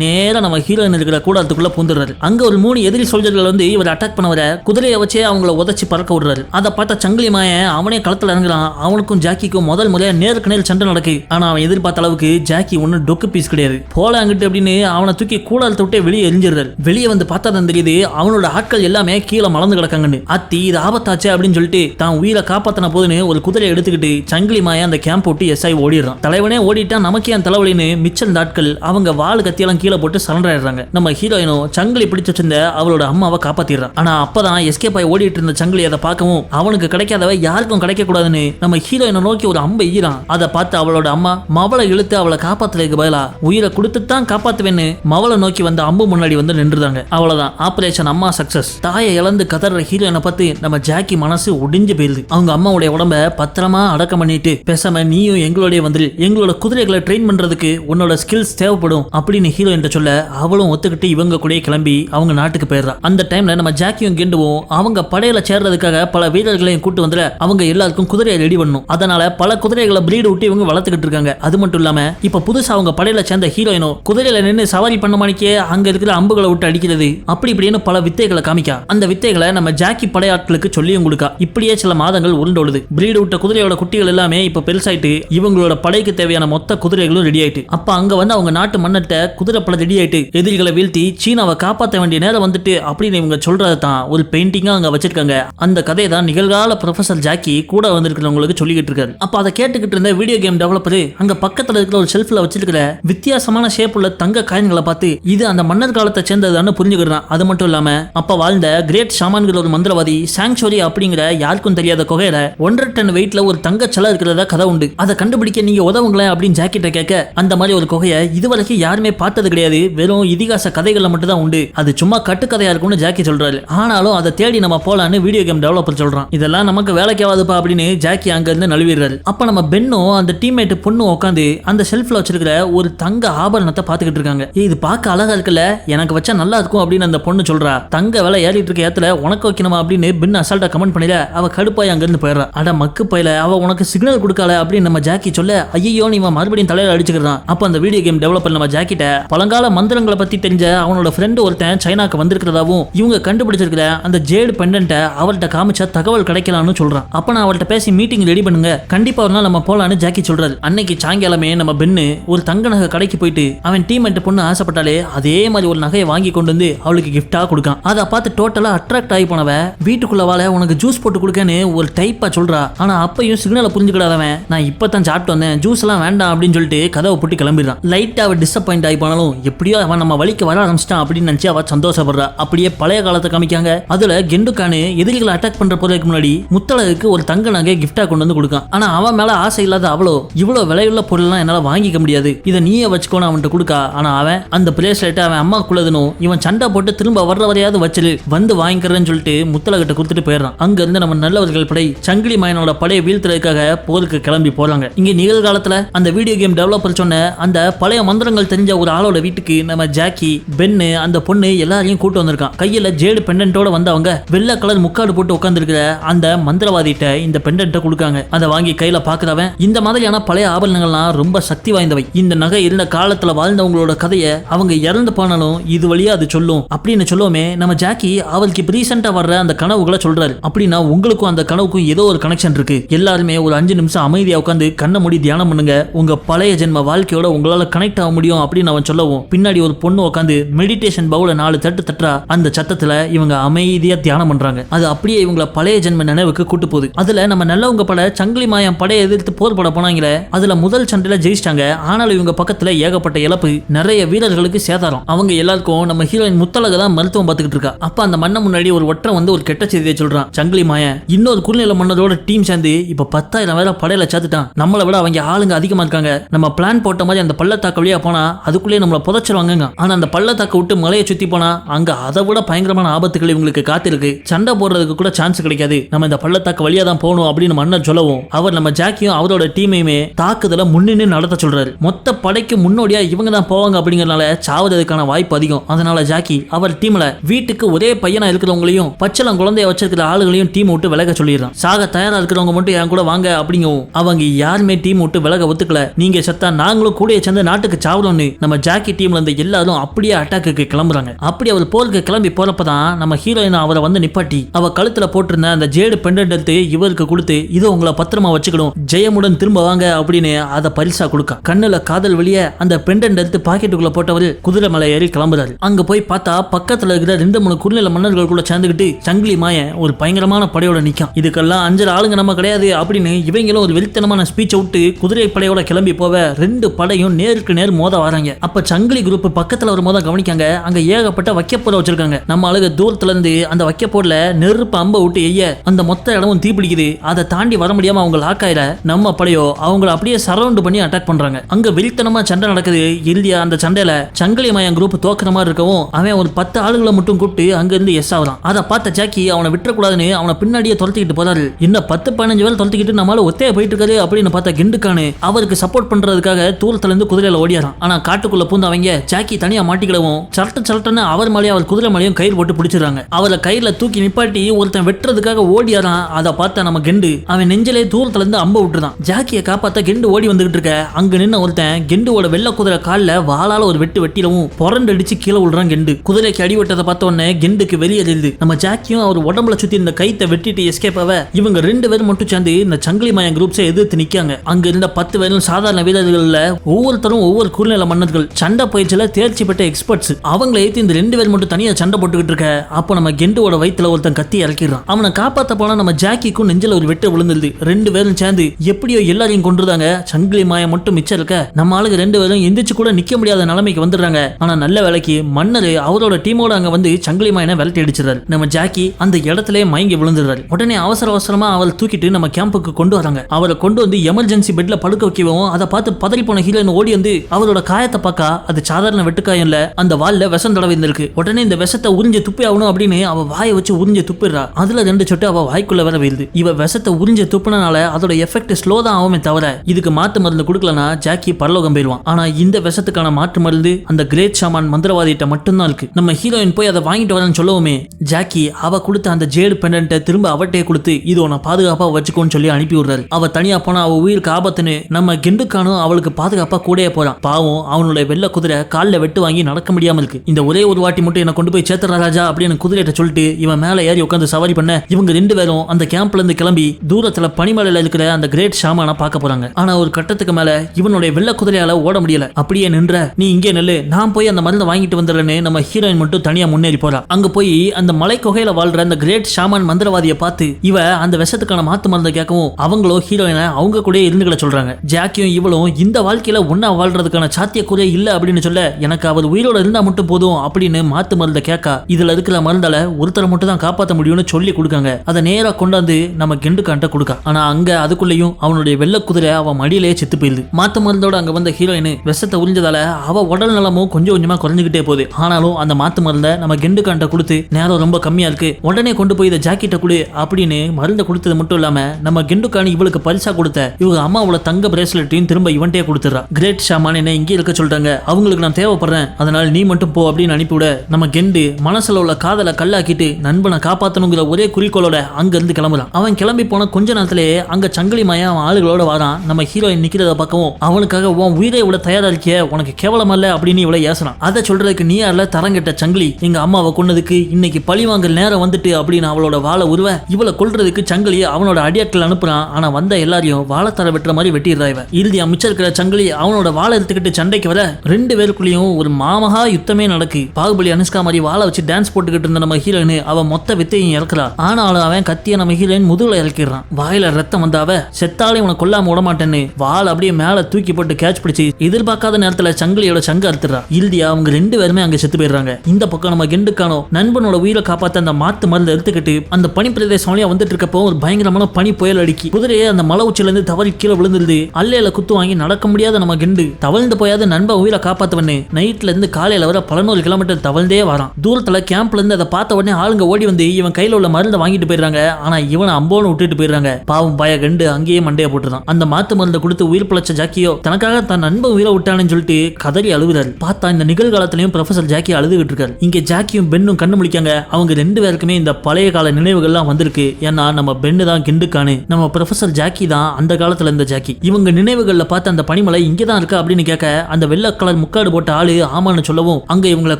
S1: நேராக நம்ம ஹீரோயின் இருக்கிற கூடாரத்துக்குள்ள பூந்துடுறாரு. அங்க ஒரு மூணு எதிரி சோல்ஜர்கள் வந்து இவர் அட்டாக் பண்ண வர குதிரையை வச்சே அவங்கள உதச்சி பறக்க விடுறாரு. அதை பார்த்த சங்கிலி மாயன் அவனே களத்தில் இறங்குறான். அவனுக்கும் ஜாக்கிக்கும் முதல் முறையாக நேருக்கு நேர் சண்டை நடக்கு. ஆனால் அவன் எதிர்பார்த்த அளவுக்கு ஜாக்கி ஒன்னும் டொக்கு பீஸ் கிடையாது. போல அங்கிட்டு அப்படின்னு அவனை தூக்கி கூடாரத்தை விட்டு வெளியே எரிஞ்சிடுறாரு. வெளியே வந்து பார்த்தா தான் தெரியுது அவனோட ஆட்கள் எல்லாமே கீழே மலர்ந்து கிடக்காங்கன்னு. அத்தி இது ஆபத்தாச்சு அப்படின்னு சொல்லிட்டு தான் உயிரை காப்பாத்தின போதுன்னு ஒரு குதிரையை எடுத்துக்கிட்டு சங்கிலி மாயா அந்த கேம்ப் விட்டு எஸ்ஐ ஓடிடுறான். தலைவனே ஓடிட்டா நமக்கே அந்த தலைவலின்னு மிச்சல் இந்த அவங்க வாள் கத்தியெல்லாம் கீழே போட்டு சரண்டர் ஆயிடுறாங்க. நம்ம ஹீரோயினும் சங்கிலி பிடிச்சு வச்சிருந்த அவளோட அம்மாவை காப்பாத்திடுறான். ஆனா அப்பதான் எஸ்கேப் ஆகி ஓடிட்டு இருந்த சங்கிலி அதை பார்க்கவும் அவனுக்கு கிடைக்காதவ யாருக்கும் கிடைக்க கூடாதுன்னு நம்ம ஹீரோயினை நோக்கி ஒரு அம்பை ஈரான் அதை பார்த்து அவளோட அம்மா மவளை இழுத்து அவளை காப்பாத்துறதுக்கு பதிலா உயிரை கொடுத்து தான் காப்பாத்துவேன்னு மவளை நோக்கி வந்த அம்பு முன்னாடி வந்து நின்றுதாங்க. அவ்வளவுதான். ஆபரேஷன் அம்மா சக்சஸ் தாயை இழந்து கதற ஹீரோயினை பார்த்து நம்ம ஜாக்கி மனசு ஒடிஞ்சு போயிருது. அவங்க அம்மாவுடைய உடம்ப பத்திரமா அடக்கம் பண்ணிட்டு பேசாம நீயும் எங்களுடைய வந்துரு. எங்களோட குதிரைகளை ட்ரெயின் பண்ணுறதுக்கு உன்னோட ஸ்கில்ஸ் தேவைப்படும் அப்படின்னு ஹீரோயின் சொல்ல அவளும் ஒத்துக்கிட்டு இவங்க கூடயே கிளம்பி அவங்க நாட்டுக்கு போயிடுறா. அந்த டைம்ல நம்ம ஜாக்கியும் கெண்டுவும். அவங்க படையில சேர்றதுக்காக பல வீரர்களையும் கூட்டு வந்துல அவங்க எல்லாருக்கும் குதிரையை ரெடி பண்ணும். அதனால பல குதிரைகளை பிரீடு விட்டு இவங்க வளர்த்துக்கிட்டு இருக்காங்க. அது மட்டும் இல்லாம இப்ப புதுசா அவங்க படையில சேர்ந்த ஹீரோயினோ குதிரையில நின்று சவாரி பண்ண மணிக்கே அங்க இருக்கிற அம்புகளை விட்டு அடிக்கிறது. அப்படி இப்படின்னு பல வித்தைகளை காமிக்கா. அந்த வித்தைகளை நம்ம ஜாக்கி படையாட்களுக்கு சொல்லியும் கொடுக்கா. இப்படியே சில மாதங்கள் உருண்டோடுது. பிரீடு விட்ட குதிரையோட குட்டிகள் எல்லாமே இப்ப பெருசாயிட்டு இவங்களோட படைக்கு தேவையான மொத்த குதிரைகளும் ரெடி ஆயிட்டு அப்ப அங்க வந்து அவங்க நாட்டு மன்னர்கிட்ட குதிரை பல ரெடி ஆயிட்டு எதிரிகளை வீழ்த்தி சீனாவை காப்பாற்ற வேண்டிய நேரம் வந்துட்டு அப்படின்னு இவங்க சொல்றது தான் ஒரு பெயிண்டிங்கா அங்க வச்சிருக்காங்க. அந்த கதையை தான் நிகழ்கால ப்ரொஃபசர் ஜாக்கி கூட வந்திருக்கிறவங்களுக்கு சொல்லிக்கிட்டு இருக்காரு. அப்ப அதை கேட்டுக்கிட்டு இருந்த வீடியோ கேம் டெவலப்பர் அங்க பக்கத்துல இருக்கிற ஒரு ஷெல்ஃப்ல வச்சிருக்கிற வித்தியாசமான ஷேப் உள்ள தங்க காயின்களை பார்த்து இது அந்த மன்னர் காலத்தை சேர்ந்ததுன்னு புரிஞ்சுக்கிறான் அது மட்டும் இல்லாம அப்ப வாழ்ந்த கிரேட் ஷாமான்கிற ஒரு மந்திரவாதி சாங்சுவரி அப்படிங்கிற யாருக்கும் தெரியாத குகையில ஒன்றரை டன் வெயிட்ல ஒரு தங்க செல இருக்கிறதா கதை உண்டு. அதை கண்டுபிடிக்க நீங்க உதவுங்களேன் அப்படின்னு ஜாக்கிட்ட கேட்க அந்த மாதிரி ஒரு குகையை இதுவரைக்கும் யாருமே பார்த்தது கிடையாது. வெறும் இதிகாச கதைகள்ல மட்டும் தான் உண்டு. அது சும்மா கட்டுக்கதையா இருக்கும்னு ஜாக்கி சொல்றாரு. ஆனாலும் அதை தேடி நம்ம போலான்னு வீடியோ கேம் டெவலப்பர் சொல்றான். இதெல்லாம் நமக்கு வேலைக்கு அப்படின்னு ஜாக்கி அங்க இருந்து நழுவிடுறாரு. அப்ப நம்ம பென்னும் அந்த டீம்மேட் பொண்ணு உட்காந்து அந்த ஷெல்ஃப்ல வச்சிருக்கிற ஒரு தங்க ஆபரணத்தை பார்த்துக்கிட்டு இருக்காங்க. இது பார்க்க அழகா இருக்குல்ல. எனக்கு வச்சா நல்லா இருக்கும் அப்படின்னு அந்த பொண்ணு சொல்றா. தங்க வேலை ஏறிட்டு இருக்க ஏத்துல உனக்கு வைக்கணுமா அப்படின்னு பென் அசால்ட்டா கமெண்ட் பண்ணல அவ கடுப்பாய் அங்க இருந்து போயிடுறா. அட மக்கு பையில. அவ உனக்கு சிக்னல் கொடுக்கல அப்படின்னு நம்ம ஜாக்கி சொல்ல ஐயோ நீ மறுபடியும் தலையில அடிச்சு வச்சுக்கிறான் அப்போ அந்த வீடியோ கேம் டெவலப்பர் நம்ம ஜாக்கிட்ட பழங்கால மந்திரங்களை பத்தி தெரிஞ்ச அவனோட ஃப்ரெண்டு ஒருத்தன் சைனாக்கு வந்திருக்கிறதாவும் இவங்க கண்டுபிடிச்சிருக்கிற அந்த ஜேடு பெண்டன்ட்டை அவள்கிட்ட காமிச்சா தகவல் கிடைக்கலாம்னு சொல்றான். அப்ப நான் அவள்கிட்ட பேசி மீட்டிங் ரெடி பண்ணுங்க. கண்டிப்பா ஒரு நாள் நம்ம போலான்னு ஜாக்கி சொல்றாரு. அன்னைக்கு சாயங்காலமே நம்ம பென்னு ஒரு தங்க நகை கடைக்கு போயிட்டு அவன் டீம்மேட் பொண்ணு ஆசைப்பட்டாலே அதே மாதிரி ஒரு நகையை வாங்கி கொண்டு வந்து அவளுக்கு கிஃப்டா கொடுக்கான். அதை பார்த்து டோட்டலா அட்ராக்ட் ஆகி போனவ வீட்டுக்குள்ள வாழ உனக்கு ஜூஸ் போட்டு கொடுக்கன்னு ஒரு டைப்பா சொல்றா. ஆனா அப்பயும் சிக்னலை புரிஞ்சுக்கிடாதவன் நான் இப்பதான் சாப்பிட்டு வந்தேன் ஜூஸ் எல்லாம் வேண்டாம் அப்படின்னு சொல்லிட்டு கதவை போட்டு கிளம்பிடுறான். லைட்டாக அவள் டிசப்பாயிண்ட் ஆகி போனாலும் எப்படியோ அவன் நம்ம வழிக்கு வர ஆரம்பிச்சிட்டான் அப்படின்னு நினச்சி அவள் சந்தோஷப்படுறா. அப்படியே பழைய காலத்தை காமிக்காங்க. அதில் கெண்டுக்கானு எதிரிகளை அட்டாக் பண்ணுற போறதுக்கு முன்னாடி முத்தழகுக்கு ஒரு தங்க நகை கிஃப்டாக கொண்டு வந்து கொடுக்கான். ஆனால் அவன் மேலே ஆசை இல்லாத அவளோ இவ்வளோ விலையுள்ள பொருள்லாம் என்னால் வாங்கிக்க முடியாது. இதை நீயே வச்சுக்கோன்னு அவன்கிட்ட கொடுக்கா. ஆனால் அவன் அந்த பிரேஸ்லெட்டை அவன் அம்மா குள்ளதுனும் இவன் சண்டை போட்டு திரும்ப வர்ற வரையாவது வச்சிரு வந்து வாங்கிக்கிறேன்னு சொல்லிட்டு முத்தலகிட்ட கொடுத்துட்டு போயிடுறான். அங்கேருந்து நம்ம நல்லவர்கள் படை சங்கிலி மயனோட படையை வீழ்த்துறதுக்காக போருக்கு கிளம்பி போகிறாங்க இங்கே நிகழ்காலத்தில் அந்த வீடியோ கேம் டெவலப்பர் சொன்ன அந்த பழைய மந்திரங்கள் தெரிஞ்ச ஒரு ஆளோட வீட்டுக்கு நம்ம ஜாக்கி பென்னு அந்த பொண்ணு எல்லாரையும் கூட்டு வந்திருக்கான். கையில ஜேடு பெண்டன்ட்டோட வந்தவங்க வெள்ளை கலர் முக்காடு போட்டு உட்காந்துருக்கிற அந்த மந்திரவாதிட்ட இந்த பெண்டன்ட்டை கொடுக்காங்க. அதை வாங்கி கையில பாக்குறவன் இந்த மாதிரியான பழைய ஆபரணங்கள்லாம் ரொம்ப சக்தி வாய்ந்தவை. இந்த நகை இருந்த காலத்துல வாழ்ந்தவங்களோட கதையை அவங்க இறந்து போனாலும் இது வழியா அது சொல்லும். அப்படின்னு சொல்லுவோமே நம்ம ஜாக்கி அவளுக்கு இப்போ ரீசெண்டா வர்ற அந்த கனவுகளை சொல்றாரு. அப்படின்னா உங்களுக்கும் அந்த கனவுக்கும் ஏதோ ஒரு கனெக்ஷன் இருக்கு. எல்லாருமே ஒரு அஞ்சு நிமிஷம் அமைதியா உட்காந்து கண்ணை மூடி தியானம் பண்ணுங்க. உங்க பழைய ஜென்ம வாழ்க்கையோட உங்களால கனெக்ட் ஆக முடியும் அப்படின்னு அவன் சொல்லவும் பின்னாடி ஒரு பொண்ணு உட்காந்து மெடிடேஷன் பவுல நாலு தட்டு தட்டுறா. அந்த சத்தத்துல இவங்க அமைதியா தியானம் பண்றாங்க. அது அப்படியே இவங்கள பழைய ஜென்ம நினைவுக்கு கூட்டு போகுது. அதுல நம்ம நல்லவங்க பட சங்கிலி மாயம் படையை எதிர்த்து போர் பட போனாங்களே அதுல முதல் சண்டையில ஜெயிச்சிட்டாங்க. ஆனாலும் இவங்க பக்கத்துல ஏகப்பட்ட இழப்பு நிறைய வீரர்களுக்கு சேதாரம். அவங்க எல்லாருக்கும் நம்ம ஹீரோயின் முத்தலக தான் மருத்துவம் பார்த்துக்கிட்டு இருக்கா. அப்ப அந்த மண்ணை முன்னாடி ஒரு ஒற்றை வந்து ஒரு கெட்ட செய்தியை சொல்றான். சங்கிலி மாயன் இன்னொரு குறுநில மன்னரோட டீம் சேர்ந்து இப்ப பத்தாயிரம் வேலை படையில சேர்த்துட்டான். நம்மளை விட அவங்க ஆளுங்க அதிகமா இருக்காங்க. நம்ம பிளான் போட்ட மாதிரி அந்த பள்ளத்தாக்கு வழியாக போனால் அதுக்குள்ளேயே நம்மளை புதைச்சிருவாங்க ஆனால் அந்த பள்ளத்தாக்க விட்டு மலையை சுற்றி போனால் அங்கே அதை விட பயங்கரமான ஆபத்துகள் இவங்களுக்கு காத்திருக்கு. சண்டை போடுறதுக்கு கூட சான்ஸ் கிடைக்காது. நம்ம இந்த பள்ளத்தாக்கு வழியாக தான் போகணும் அப்படின்னு மன்னர் சொல்லவும் அவர் நம்ம ஜாக்கியும் அவரோட டீமையுமே தாக்குதலை முன்னின்னு நடத்த சொல்றாரு. மொத்த படைக்கு முன்னோடியா இவங்க தான் போவாங்க அப்படிங்கிறனால சாவதுக்கான வாய்ப்பு அதிகம். அதனால ஜாக்கி அவர் டீம்ல வீட்டுக்கு ஒரே பையனா இருக்கிறவங்களையும் பச்சளம் குழந்தைய வச்சிருக்கிற ஆளுகளையும் டீம் விட்டு விலக சொல்லிடுறான். சாக தயாரா இருக்கிறவங்க மட்டும் என் கூட வாங்க அப்படிங்கவும் அவங்க யாருமே டீம் விட்டு விலக ஒத்துக்கல. நீங்க செத்தா நாங்களும் கூட சேர்ந்து நாட்டுக்கு சாவறோம்னு நம்ம ஜாக்கி டீம்ல இருந்து எல்லாரும் அப்படியே அட்டாக்குக்கு கிளம்புறாங்க. அப்படி அவர் போருக்கு கிளம்பி போறப்பதான் நம்ம ஹீரோயின் அவரை வந்து நிப்பாட்டி அவ கழுத்துல போட்டிருந்த அந்த ஜேடு பெண்டன்ட் எடுத்து இவருக்கு கொடுத்து இது உங்களை பத்திரமா வச்சுக்கணும். ஜெயமுடன் திரும்ப வாங்க அப்படின்னு அதை பரிசா கொடுக்க. கண்ணுல காதல் வெளியே அந்த பெண்டன்ட் எடுத்து பாக்கெட்டுக்குள்ள போட்டவர் குதிரை மலை ஏறி கிளம்புறாரு. அங்க போய் பார்த்தா பக்கத்துல இருக்கிற ரெண்டு மூணு குறுநில மன்னர்கள் கூட சேர்ந்துக்கிட்டு சங்கிலி மாய ஒரு பயங்கரமான படையோட நிக்கும் இதுக்கெல்லாம் அஞ்சல் ஆளுங்க நம்ம கிடையாது அப்படின்னு இவங்களும் ஒரு வெறித்தனமான ஸ்பீச்சை விட்டு குதிரை படையோட கிளம்பி போவ ரெண்டு படையும் நேருக்கு நேர் மோத வராங்க. அப்ப சங்கிலி குரூப் பக்கத்துல வரும்போது கவனிக்காங்க. அங்க ஏகப்பட்ட வைக்கப்போட வச்சிருக்காங்க. நம்ம அழகு தூரத்துல இருந்து அந்த வைக்கப்போர்ல நெருப்பு அம்ப விட்டு எய்ய அந்த மொத்த இடமும் தீப்பிடிக்குது அதை தாண்டி வர முடியாம அவங்க லாக் ஆயிட நம்ம படையோ அவங்கள அப்படியே சரவுண்ட் பண்ணி அட்டாக் பண்றாங்க. அங்க வெளித்தனமா சண்டை நடக்குது. இறுதியா அந்த சண்டையில சங்கிலி மயம் குரூப் தோக்குற மாதிரி இருக்கவும் அவன் ஒரு பத்து ஆளுகளை மட்டும் கூப்பிட்டு அங்க இருந்து எஸ் ஆகுறான் அதை பார்த்த ஜாக்கி அவனை விட்டுறக்கூடாதுன்னு அவனை பின்னாடியே துரத்திக்கிட்டு போறாரு. இன்னும் பத்து பதினஞ்சு வேலை துரத்திக்கிட்டு நம்மளால ஒத்தையா போயிட்டு இருக்காரு அப்படின்னு பார்த்தா கிண்டுக்கானு அவருக்கு சப்போர்ட் பண்றதுக்காக தூரத்துல தூரத்துலேருந்து குதிரையில் ஓடியாரான் ஆனால் காட்டுக்குள்ளே பூந்து அவங்க ஜாக்கி தனியாக மாட்டிக்கிடவும் சரட்டு சரட்டுன்னு அவர் மேலேயும் அவர் குதிரை மேலேயும் கயிறு போட்டு பிடிச்சிடுறாங்க. அவரை கயிறில் தூக்கி நிப்பாட்டி ஒருத்தன் வெட்டுறதுக்காக ஓடியாரான் அதை பார்த்த நம்ம கெண்டு. அவன் நெஞ்சிலே தூரத்துலேருந்து அம்ப விட்டுறான். ஜாக்கியை காப்பாற்ற கெண்டு ஓடி வந்துகிட்டு இருக்க. அங்கே நின்று ஒருத்தன் கெண்டுவோட வெள்ளை குதிரை கால்ல வாளால் ஒரு வெட்டு வெட்டிடவும் புரண்டு அடிச்சு கீழே விழுறான் கெண்டு. குதிரைக்கு அடிபட்டதை பார்த்த உடனே கெண்டுக்கு வெளியே தெரியுது நம்ம ஜாக்கியும் அவர் உடம்புல சுற்றி இந்த கைத்தை வெட்டிட்டு எஸ்கேப் ஆக இவங்க ரெண்டு பேரும் மட்டும் சேர்ந்து இந்த சங்கிலி மயம் குரூப்ஸை எதிர்த்து நிற்காங்க அங்க இருந்த பத்து பேரும் சாதாரண வீரர்கள்ல ஒவ்வொருத்தரும் ஒவ்வொரு குறுநில மன்னர்கள் சண்டை பயிற்சியில தேர்ச்சி பெற்ற எக்ஸ்பர்ட்ஸ் அவங்கள ஏத்தி இந்த ரெண்டு பேர் மட்டும் தனியா சண்டை போட்டுக்கிட்டு இருக்க. அப்போ நம்ம கெண்டுவோட வயித்துல ஒருத்தன் கத்தி இறக்கிடுறான். அவனை காப்பாத்த போனா நம்ம ஜாக்கிக்கும் நெஞ்சில ஒரு வெட்டு விழுந்துருது. ரெண்டு பேரும் சேர்ந்து எப்படியோ எல்லாரையும் கொண்டுருந்தாங்க சங்கிலி மாயம் மட்டும் மிச்சம் இருக்க. நம்ம ஆளுங்க ரெண்டு பேரும் எந்திரிச்சு கூட நிக்க முடியாத நிலைமைக்கு வந்துடுறாங்க. ஆனா நல்ல வேலைக்கு மன்னர் அவரோட டீமோட அங்க வந்து சங்கிலி மாயனை விரட்டி அடிச்சிடறாரு. நம்ம ஜாக்கி அந்த இடத்துல மயங்கி விழுந்துடுறாரு. உடனே அவசர அவசரமா அவரை தூக்கிட்டு நம்ம கேம்புக்கு கொண்டு வராங்க. அவரை கொண்டு வந்து எமர்ஜென்சி பெட்ல படுக்க வைக்கவும் அதை பார்த்து பதறி போன ஹீரோயின் ஓடி வந்து அவரோட காயத்தை பார்க்கா அது சாதாரண வெட்டுக்காயம் இல்ல. அந்த வால்ல விஷம் தடவை இருந்திருக்கு. உடனே இந்த விஷத்தை உறிஞ்சு துப்பி ஆகணும் அப்படின்னு அவ வாயை வச்சு உறிஞ்சு துப்பிடுறா. அதுல ரெண்டு சொட்டு அவ வாய்க்குள்ள வர வீழ்து. இவ விஷத்தை உறிஞ்சு துப்புனனால அதோட எஃபெக்ட் ஸ்லோ தான் ஆகுமே தவிர இதுக்கு மாத்து மருந்து கொடுக்கலனா ஜாக்கி பரலோகம் போயிடுவான் ஆனா இந்த விஷத்துக்கான மாற்று மருந்து அந்த கிரேட் ஷாமான் மந்திரவாதிகிட்ட மட்டும்தான் இருக்கு. நம்ம ஹீரோயின் போய் அதை வாங்கிட்டு வரேன்னு சொல்லவுமே ஜாக்கி அவ கொடுத்த அந்த ஜேடு பெண்டன்ட்டை திரும்ப அவட்டே கொடுத்து இது உன பாதுகாப்பா வச்சுக்கோன்னு சொல்லி அனுப்பி விடுறாரு. அவ தனியா போனா அவ உயிருக்கு ஆபத்துன்னு நம்ம கெண்டுக்கானும் அவளுக்கு பாதுகாப்பா கூடயே போறான். பாவம் அவனுடைய வெள்ள குதிரை காலில் வெட்டு வாங்கி நடக்க முடியாம இருக்கு. இந்த ஒரே ஒரு வாட்டி மட்டும் என்ன கொண்டு போய் சேத்திர ராஜா அப்படின்னு குதிரையிட்ட சொல்லிட்டு இவன் மேல ஏறி உட்காந்து சவாரி பண்ண இவங்க ரெண்டு பேரும் அந்த கேம்ப்ல இருந்து கிளம்பி தூரத்துல பனிமலையில இருக்கிற அந்த கிரேட் ஷாமான பார்க்க போறாங்க. ஆனா ஒரு கட்டத்துக்கு மேல இவனுடைய வெள்ள குதிரையால ஓட முடியல. அப்படியே நின்ற நீ இங்கே நெல்லு. நான் போய் அந்த மருந்தை வாங்கிட்டு வந்துடுறேன்னு நம்ம ஹீரோயின் மட்டும் தனியா முன்னேறி போறா. அங்க போய் அந்த மலை குகையில வாழ்ற அந்த கிரேட் ஷாமான் மந்திரவாதியை பார்த்து இவ அந்த விஷத்துக்கான மாத்து மருந்தை கேட்கவும் அவங்களோ ஹீரோயினை அவங்க கூட இருந்துகளை சொல்றாங்க. ஜாக்கியும் இவளும் இந்த வாழ்க்கையில் ஒன்றா வாழ்றதுக்கான சாத்தியக்கூறே இல்லை அப்படின்னு சொல்ல எனக்கு அவர் உயிரோட இருந்தால் மட்டும் போதும் அப்படின்னு மாத்து மருந்தை கேட்கா இதில் இருக்கிற மருந்தால ஒருத்தரை மட்டும் தான் காப்பாற்ற முடியும்னு சொல்லி கொடுக்காங்க. அதை நேராக கொண்டாந்து நம்ம கெண்டுக்கான்ட்ட கொடுக்கா. ஆனால் அங்கே அதுக்குள்ளேயும் அவனுடைய வெள்ளை குதிரை அவன் மடியிலேயே செத்து போயிடுது மாத்து மருந்தோட அங்கே வந்த ஹீரோயின் விஷத்தை உறிஞ்சதால அவ உடல் நலமும் கொஞ்சம் கொஞ்சமாக குறைஞ்சிக்கிட்டே போகுது. ஆனாலும் அந்த மாத்து மருந்தை நம்ம கெண்டுக்கான்ட்ட கொடுத்து நேரம் ரொம்ப கம்மியாக இருக்கு. உடனே கொண்டு போய் இதை ஜாக்கெட்டை கொடு அப்படின்னு மருந்தை கொடுத்தது மட்டும் இல்லாமல் நம்ம கெண்டுக்கானு இவளுக்கு பரிசா கொடுத்த இவங்க அம்மாவோட தங்க பிரேஸ்லெட்டையும் திரும்ப இவன் இவன்ட்டே கொடுத்துறா கிரேட் ஷாமான் என்ன இங்கே இருக்க சொல்றாங்க. அவங்களுக்கு நான் தேவைப்படுறேன். அதனால நீ மட்டும் போ அப்படின்னு அனுப்பிவிட நம்ம கெண்டு மனசுல உள்ள காதலை கல்லாக்கிட்டு நண்பனை காப்பாத்தணுங்கிற ஒரே குறிக்கோளோட அங்க இருந்து கிளம்புறான். அவன் கிளம்பி போன கொஞ்ச நேரத்திலேயே அங்க சங்கிலி மாயா அவன் ஆளுகளோட வரான். நம்ம ஹீரோயின் நிக்கிறத பக்கமும் அவனுக்காக உன் உயிரை விட தயாரா இருக்கிய உனக்கு கேவலமா இல்ல அப்படின்னு இவ்வளவு ஏசுறான். அதை சொல்றதுக்கு நீ யாரில் தரங்கிட்ட சங்கிலி? எங்க அம்மாவை கொன்னதுக்கு இன்னைக்கு பழி வாங்க நேரம் வந்துட்டு அப்படின்னு அவளோட வாழை உருவ இவளை கொல்றதுக்கு சங்கிலி அவனோட அடியாட்கள் அனுப்புறான். ஆனா வந்த எல்லாரையும் வாழத்தர வெட்டுற மாதிரி வெட்டிடுறா இவ இறுதி அமைச்சர் இருக்கிற சங்கிலி அவனோட வாழை எடுத்துக்கிட்டு சண்டைக்கு வர ரெண்டு பேருக்குள்ளேயும் ஒரு மாமகா யுத்தமே நடக்கு. பாகுபலி அனுஷ்கா மாதிரி வாழை வச்சு டான்ஸ் போட்டுக்கிட்டு இருந்த நம்ம ஹீரோயின் அவன் மொத்த வித்தையும் இறக்குறா. ஆனாலும் அவன் கத்திய நம்ம ஹீரோயின் முதுகுல இறக்கிடுறான். வாயில ரத்தம் வந்தாவ செத்தாலே உனக்கு கொல்லாம விட மாட்டேன்னு வாள் அப்படியே மேல தூக்கி போட்டு கேட்ச் பிடிச்சி எதிர்பார்க்காத நேரத்துல சங்கிலியோட சங்க அறுத்துறா இறுதியா அவங்க ரெண்டு பேருமே அங்க செத்து போயிடுறாங்க. இந்த பக்கம் நம்ம கெண்டுக்கானோ நண்பனோட உயிரை காப்பாத்த அந்த மாத்து மருந்து எடுத்துக்கிட்டு அந்த பனி பிரதேசம் வழியா வந்துட்டு இருக்கப்போ ஒரு பயங்கரமான பனி புயல் அடிக்கி. குதிரையே அந்த மலை உச்சில இருந்து தவறி கீழே விழுந்துருது. அல்லையில குத்து வாங்கி நடக்க முடியாத நம்ம கிண்டு. தவழ்ந்து போயாத நண்பன் உயிரை காப்பாத்தவன்னு நைட்ல இருந்து காலையில வர பல நூறு கிலோமீட்டர் தவழ்ந்தே வரான். தூரத்துல கேம்ப்ல இருந்து அதை பார்த்த உடனே ஆளுங்க ஓடி வந்து இவன் கையில உள்ள மருந்தை வாங்கிட்டு போயிடுறாங்க. ஆனா இவனை அம்போன்னு விட்டுட்டு போயிடுறாங்க. பாவம் பய கண்டு அங்கேயே மண்டைய போட்டுதான் அந்த மாத்து மருந்தை கொடுத்து உயிர் பிழைச்ச ஜாக்கியோ தனக்காக தன் நண்பன் உயிரை விட்டானு சொல்லிட்டு கதறி அழுகுறாரு. பார்த்தா இந்த நிகழ்காலத்திலையும் ப்ரொஃபசர் ஜாக்கி அழுதுகிட்டு இருக்காரு. இங்க ஜாக்கியும் பெண்ணும் கண்ணு முடிக்காங்க அவங்க ரெண்டு பேருக்குமே இந்த பழைய கால நினைவுகள்லாம் வந்திருக்கு. ஏன்னா நம்ம பெண்ணு தான் கிண்டுக்கானு. நம்ம ப்ரொஃபசர் ஜாக்கி தான் அந்த காலத்துல இருந்த ஜாக்கி. இவங்க நினைவுகள்ல பார்த்த அந்த அந்த பனிமலை இங்கே தான் இருக்கா அப்படின்னு கேட்க அந்த வெள்ளை கலர் முக்காடு போட்ட ஆளு ஆமான்னு சொல்லவும் அங்க இவங்களை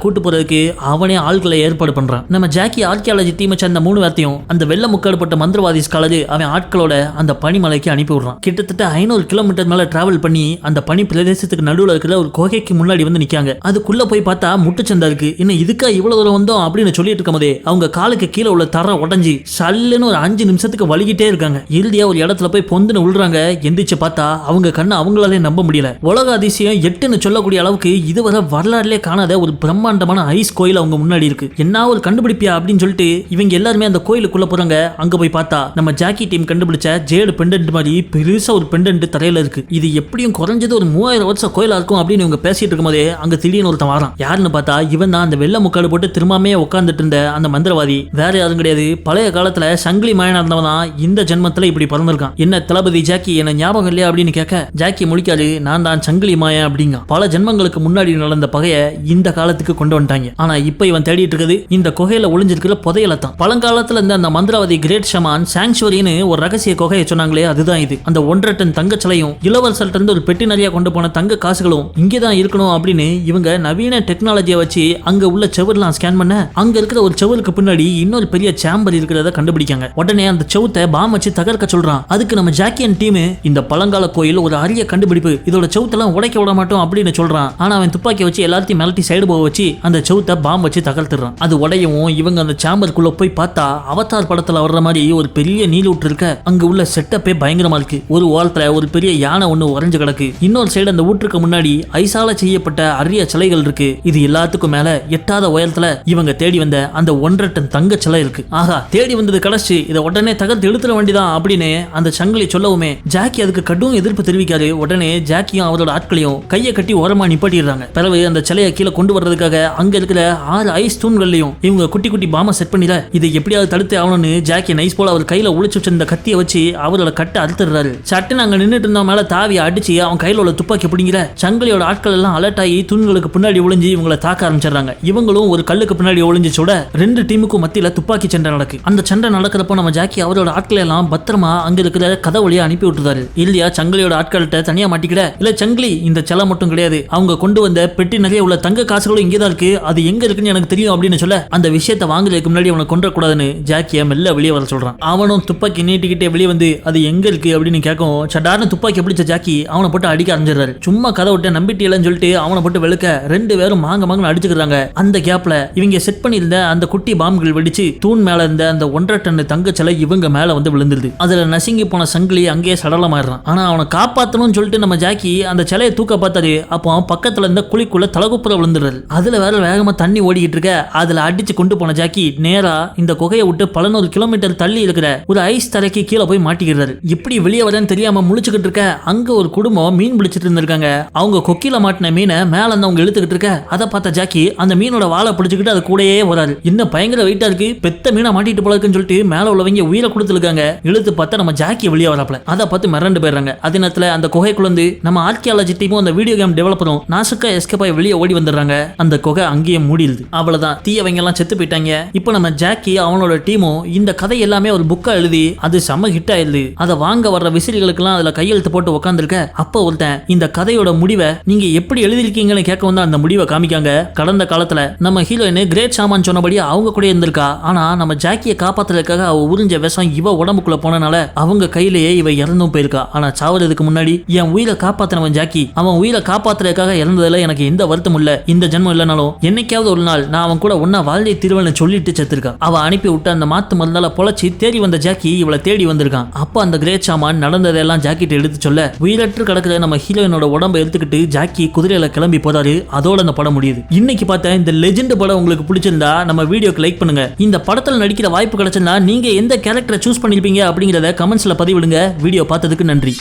S1: கூட்டு போறதுக்கு அவனே ஆட்களை ஏற்பாடு பண்றான். நம்ம ஜாக்கி ஆர்கியாலஜி தீமை சேர்ந்த மூணு பேர்த்தையும் அந்த வெள்ளை முக்காடு போட்ட மந்திரவாதி ஸ்காலஜி அவன் ஆட்களோட அந்த பனிமலைக்கு அனுப்பி விடுறான். கிட்டத்தட்ட ஐநூறு கிலோமீட்டர் மேல டிராவல் பண்ணி அந்த பனி பிரதேசத்துக்கு நடுவில் இருக்கிற ஒரு குகைக்கு முன்னாடி வந்து நிக்காங்க. அதுக்குள்ள போய் பார்த்தா முட்டுச்சந்தா இருக்கு. இன்னும் இதுக்கா இவ்வளவு தூரம் வந்தோம் அப்படின்னு சொல்லிட்டு இருக்கும் போதே அவங்க காலுக்கு கீழே உள்ள தர உடஞ்சி சல்லுன்னு ஒரு அஞ்சு நிமிஷத்துக்கு வலிக்கிட்டே இருக்காங்க. இறுதியா ஒரு இடத்துல போய் பொந்துன்னு விழுறாங்க எந்திரிச்சு பார்த்தா அவங்க கண்ணு அவங்களால நம்ப முடியல. உலக அதிசயம் எட்டுன்னு சொல்லக்கூடிய அளவுக்கு இதுவரை வரலாறுலே காணாத ஒரு பிரம்மாண்டமான ஐஸ் கோயில் அவங்க முன்னாடி இருக்கு. என்ன ஒரு கண்டுபிடிப்பியா அப்படின்னு சொல்லிட்டு இவங்க எல்லாருமே அந்த கோயிலுக்குள்ள போறாங்க. அங்க போய் பார்த்தா நம்ம ஜாக்கி டீம் கண்டுபிடிச்ச ஜேடு பெண்டன்ட் மாதிரி பெருசா ஒரு பெண்டன்ட் தரையில இருக்கு. இது எப்படியும் குறைஞ்சது ஒரு மூவாயிரம் வருஷம் கோயிலா இருக்கும் அப்படின்னு இவங்க பேசிட்டு இருக்கும்போதே அங்க திடீர்னு ஒருத்தன் வரான். யாருன்னு பார்த்தா இவன் தான் அந்த வெள்ள முக்காடு போட்டு திரும்பாமே உட்காந்துட்டு இருந்த அந்த மந்திரவாதி. வேற யாரும் கிடையாது. பழைய காலத்துல சங்கிலி மாயனா இருந்தவன் தான் இந்த ஜென்மத்துல இப்படி பிறந்திருக்கான். என்ன தளபதி ஜாக்கி என்ன ஞாபகம் இல்லையா அப்படின்னு கேட்க ஜாக்கி மொழி பிடிக்காது நான் தான் சங்கிலி மாயன் அப்படிங்க. பல ஜென்மங்களுக்கு முன்னாடி நடந்த பகைய இந்த காலத்துக்கு கொண்டு வந்துட்டாங்க. ஆனா இப்ப இவன் தேடிட்டு இருக்குது இந்த குகையில ஒளிஞ்சிருக்கிற புதையல தான் பழங்காலத்துல இருந்த அந்த மந்திரவாதி கிரேட் ஷமான் சாங்சுவரின்னு ஒரு ரகசிய குகையை சொன்னாங்களே அதுதான் இது. அந்த ஒன்றரை டன் தங்கச்சலையும் இளவரசர்கிட்ட இருந்து ஒரு பெட்டி நிறைய கொண்டு போன தங்க காசுகளும் இங்கே தான் இருக்கணும் அப்படின்னு இவங்க நவீன டெக்னாலஜியை வச்சு அங்க உள்ள செவர்லாம் ஸ்கேன் பண்ண அங்க இருக்கிற ஒரு செவருக்கு பின்னாடி இன்னொரு பெரிய சேம்பர் இருக்கிறத கண்டுபிடிக்காங்க. உடனே அந்த செவத்தை பாம் வச்சு தகர்க்க சொல்றான். அதுக்கு நம்ம ஜாக்கியன் டீம் இந்த பழங்கால கோயில் ஒரு அரிய கண்டுபிடிப்பு. இதோட செவுத்தெல்லாம் உடைக்க விட மாட்டோம் அப்படின்னு சொல்றான். ஆனா அவன் துப்பாக்கி வச்சு எல்லாத்தையும் மிரட்டி சைடு போக வச்சு அந்த செவுத்தை பாம்பு வச்சு தகர்த்துறான் அது உடையவும் இவங்க அந்த சாம்பருக்குள்ள போய் பார்த்தா அவதார் படத்துல வர்ற மாதிரி ஒரு பெரிய நீலூற்று இருக்க. அங்க உள்ள செட்டப்பே பயங்கரமா இருக்கு. ஒரு ஓரத்துல ஒரு பெரிய யானை ஒண்ணு உறைஞ்சு கிடக்கு. இன்னொரு சைடு அந்த ஊற்றுக்கு முன்னாடி ஐசால செய்யப்பட்ட அரிய சிலைகள் இருக்கு. இது எல்லாத்துக்கும் மேல எட்டாத உயரத்துல இவங்க தேடி வந்த அந்த ஒன்றரை டன் தங்க சிலை இருக்கு. ஆகா தேடி வந்தது கடைசி. இதை உடனே தகர்த்து எடுத்துட வேண்டியதான் அப்படின்னு அந்த சங்கிலி சொல்லவுமே ஜாக்கி அதுக்கு கடும் எதிர்ப்பு தெரிவிக்காரு உடனே ஜாக்கியும் அவரோட ஆட்களையும் கையை கட்டி ஓரமா நிப்பாட்டிடுறாங்க. பிறகு அந்த சிலையை கீழே கொண்டு வர்றதுக்காக அங்க இருக்கிற ஆறு ஐஸ் தூண்கள்லையும் இவங்க குட்டி குட்டி பாம செட் பண்ணிட இதை எப்படியாவது தடுத்து ஆகணும்னு ஜாக்கி நைஸ் போல அவர் கையில உளிச்சு வச்சிருந்த கத்தியை வச்சு அவரோட கட்டை அறுத்துறாரு சட்டுன்னு அங்க நின்னுட்டு இருந்த மேல தாவி அடிச்சு அவன் கையில உள்ள துப்பாக்கி பிடிங்கிற சங்கிலியோட ஆட்கள் எல்லாம் அலர்ட் ஆகி தூண்களுக்கு பின்னாடி ஒளிஞ்சு இவங்களை தாக்க ஆரம்பிச்சிடுறாங்க. இவங்களும் ஒரு கல்லுக்கு பின்னாடி ஒளிஞ்சு ரெண்டு டீமுக்கும் மத்தியில துப்பாக்கி சண்டை நடக்கு. அந்த சண்டை நடக்கிறப்போ நம்ம ஜாக்கி அவரோட ஆட்களை எல்லாம் பத்திரமா அங்க இருக்கிற கதை வழியா அனுப்பி விட்டுறாரு. இல்லையா சங்கிலியோட ஆட்கள்கிட்ட தனியா மாட்டிக்கிட? இல்ல சங்கிலி இந்த செலை மட்டும் கிடையாது. அவங்க கொண்டு வந்த பெட்டி நிறைய உள்ள தங்க காசுகளும் இங்கே தான் இருக்கு. அது எங்க இருக்குன்னு எனக்கு தெரியும் அப்படின்னு சொல்ல அந்த விஷயத்தை வாங்குறதுக்கு முன்னாடி அவனை கொன்றக்கூடாதுன்னு ஜாக்கிய மெல்ல வெளியே வர சொல்றான். அவனும் துப்பாக்கி நீட்டிக்கிட்டே வெளியே வந்து அது எங்க இருக்கு அப்படின்னு கேட்கும் சடார்னு துப்பாக்கி பிடிச்ச ஜாக்கி அவனை போட்டு அடிக்க ஆரம்பிச்சிடுறாரு. சும்மா கதை விட்டு நம்பிட்டியலன்னு சொல்லிட்டு அவனை போட்டு வெளுக்க ரெண்டு பேரும் மாங்க மாங்க அடிச்சுக்கிறாங்க. அந்த கேப்ல இவங்க செட் பண்ணியிருந்த அந்த குட்டி பாம்புகள் வெடிச்சு தூண் மேல இருந்த அந்த ஒன்றரை டன் தங்க சிலை இவங்க மேல வந்து விழுந்துருது. அதுல நசுங்கி போன சங்கிலி அங்கேயே சடலமாயிடுறான். ஆனா அவனை காப்பாத்தணும்னு சொல்லிட்டு நம்ம ஜாக்கி அந்த சிலையை தூக்க பார்த்தாரு. அப்போ பக்கத்துல இருந்த குழிக்குள்ள தலகுப்புற விழுந்துடுறது அதுல வேற வேகமா தண்ணி ஓடிக்கிட்டு இருக்க அதுல அடிச்சு கொண்டு போன ஜாக்கி நேரா இந்த குகையை விட்டு பல நூறு கிலோமீட்டர் தள்ளி இருக்கிற ஒரு ஐஸ் தரைக்கு கீழே போய் மாட்டிக்கிறாரு இப்படி வெளியே வரேன்னு தெரியாம முழிச்சுக்கிட்டு இருக்க அங்க ஒரு குடும்பம் மீன் பிடிச்சிட்டு இருந்திருக்காங்க. அவங்க கொக்கில மாட்டின மீனை மேல இருந்து அவங்க இழுத்துக்கிட்டு இருக்க அதை பார்த்த ஜாக்கி அந்த மீனோட வாழை பிடிச்சிக்கிட்டு அது கூடயே வராது இன்னும் பயங்கர வெயிட்டா இருக்கு பெத்த மீனை மாட்டிட்டு போல இருக்குன்னு சொல்லிட்டு மேல உள்ளவங்க உயிரை கொடுத்துருக்காங்க. இழுத்து பார்த்தா நம்ம ஜாக்கி வெளியே வரப்பல. அதை பார்த்து மிரண்டு போயிடுறாங்க. அதே நேரத்துல அந்த குகைக்குள்ள இருந்து நம்ம ஆர்கியாலஜி டீமும் அந்த வீடியோ கேம் டெவலப்பரும் நாசுக்கா எஸ்கேப் ஆகி வெளியே ஓடி வந்துடுறாங்க. அந்த குகை அங்கேயே மூடிடுது. அவ்வளவுதான். தீயவங்க எல்லாம் செத்து போயிட்டாங்க. இப்போ நம்ம ஜாக்கி அவனோட டீமும் இந்த கதை எல்லாமே ஒரு புக்கா எழுதி அது செம்ம ஹிட் ஆயிடுது. அதை வாங்க வர்ற விசிறிகளுக்கெல்லாம் அதுல கையெழுத்து போட்டு உட்காந்துருக்க அப்போ ஒருத்தன் இந்த கதையோட முடிவை நீங்க எப்படி எழுதிருக்கீங்கன்னு கேட்க வந்து அந்த முடிவை காமிக்காங்க. கடந்த காலத்துல நம்ம ஹீரோயின் கிரேட் சாமான் சொன்னபடி அவங்க கூட இருந்திருக்கா. ஆனா நம்ம ஜாக்கியை காப்பாத்துறதுக்காக அவ உறிஞ்ச விஷம் இவ உடம்புக்குள்ள போனனால அவங்க கையிலேயே இவ இறந்தும் போயிருக்கா. ஆனா சாவறதுக்கு முன்னாடி என் உயிரை காப்பாத்தினவன் ஜாக்கி. அவன் உயிரை காப்பாத்துறதுக்காக இறந்ததுல எனக்கு எந்த வருத்தம் இல்ல. இந்த ஜென்மம் இல்லைனாலும் என்னைக்காவது ஒரு நாள் நான் அவன் கூட ஒன்னா வாழ்ந்தே திருவள்ளுன்னு சொல்லிட்டு செத்துருக்கான். அவ அனுப்பி விட்டு அந்த மாத்து மருந்தால பொழைச்சி தேடி வந்த ஜாக்கி இவளை தேடி வந்திருக்கான். அப்ப அந்த கிரேட் சாமான் நடந்ததெல்லாம் ஜாக்கிட்ட எடுத்து சொல்ல உயிரற்று கிடக்கிற நம்ம ஹீரோயினோட உடம்பை எடுத்துக்கிட்டு ஜாக்கி குதிரையில கிளம்பி போறாரு. அதோட அந்த படம் முடியுது. இன்னைக்கு பார்த்த இந்த லெஜெண்ட் படம் உங்களுக்கு பிடிச்சிருந்தா நம்ம வீடியோக்கு லைக் பண்ணுங்க. இந்த படத்துல நடிக்கிற வாய்ப்பு கிடைச்சிருந்தா நீங்க எந்த கேரக்டரை சூஸ் பண்ணிருப்பீங்க அப்படிங்கறத கமெண்ட்ஸ்ல பதிவிடுங்க. வீடியோ பார்த்ததுக்கு நன்றி.